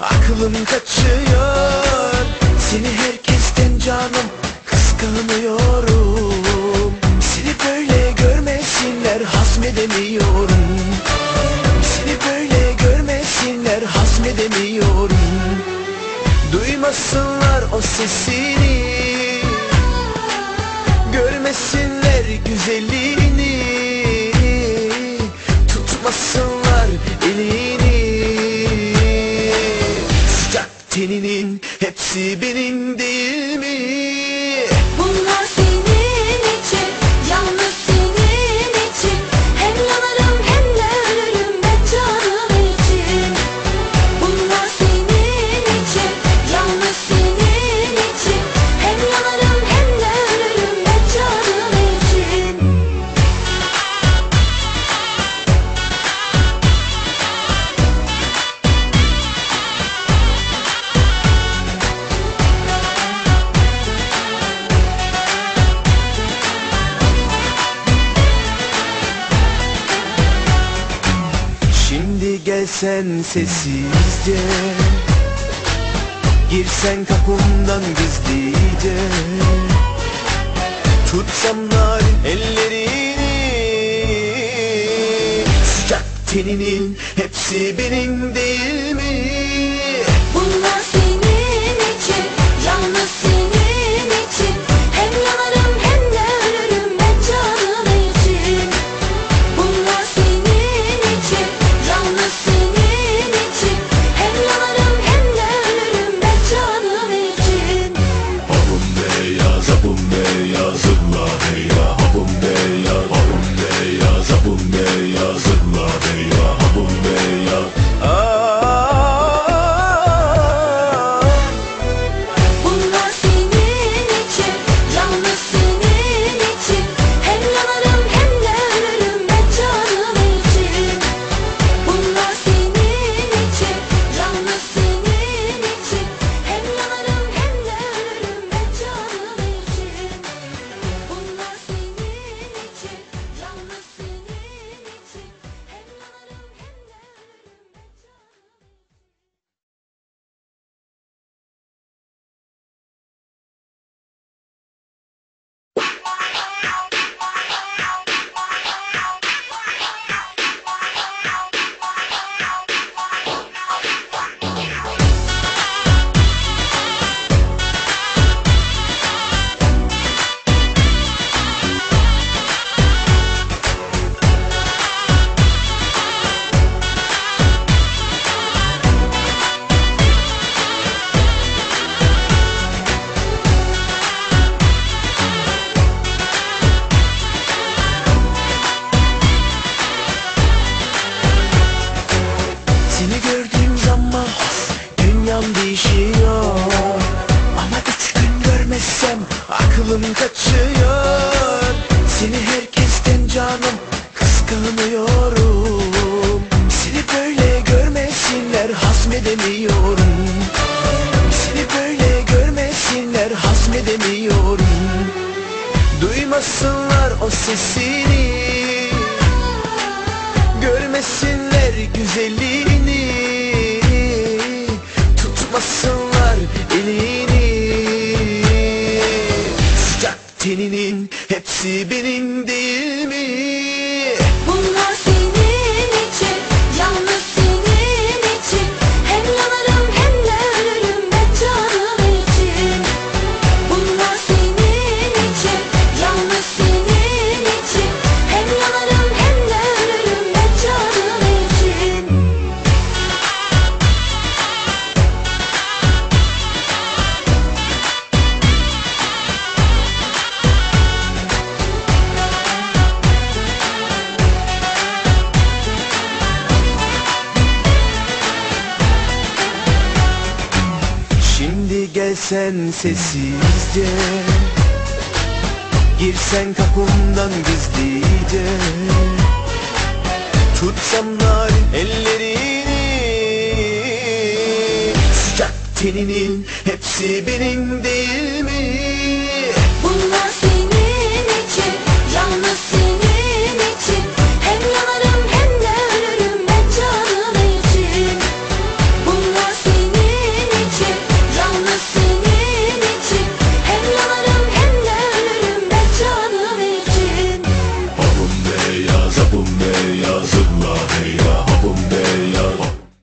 Aklım kaçıyor. Seni herkesten canım Kıskanıyorum. Seni böyle görmesinler Hazmedemiyorum Seni böyle görmesinler Hazmedemiyorum Duymasınlar o sesini. Görmesinler güzelliğini. gelsen sessizce. Girsen kapımdan gizlice. Tutsam narin ellerini. Sıcak teninin hepsi benim değil. Yeter hazmedemiyorum Duymasınlar o sesini. Görmesinler güzelliğini. sen sessizce. Girsen kapımdan gizlice. Tutsam narin ellerini. Sıcak teninin hepsi benim değil mi?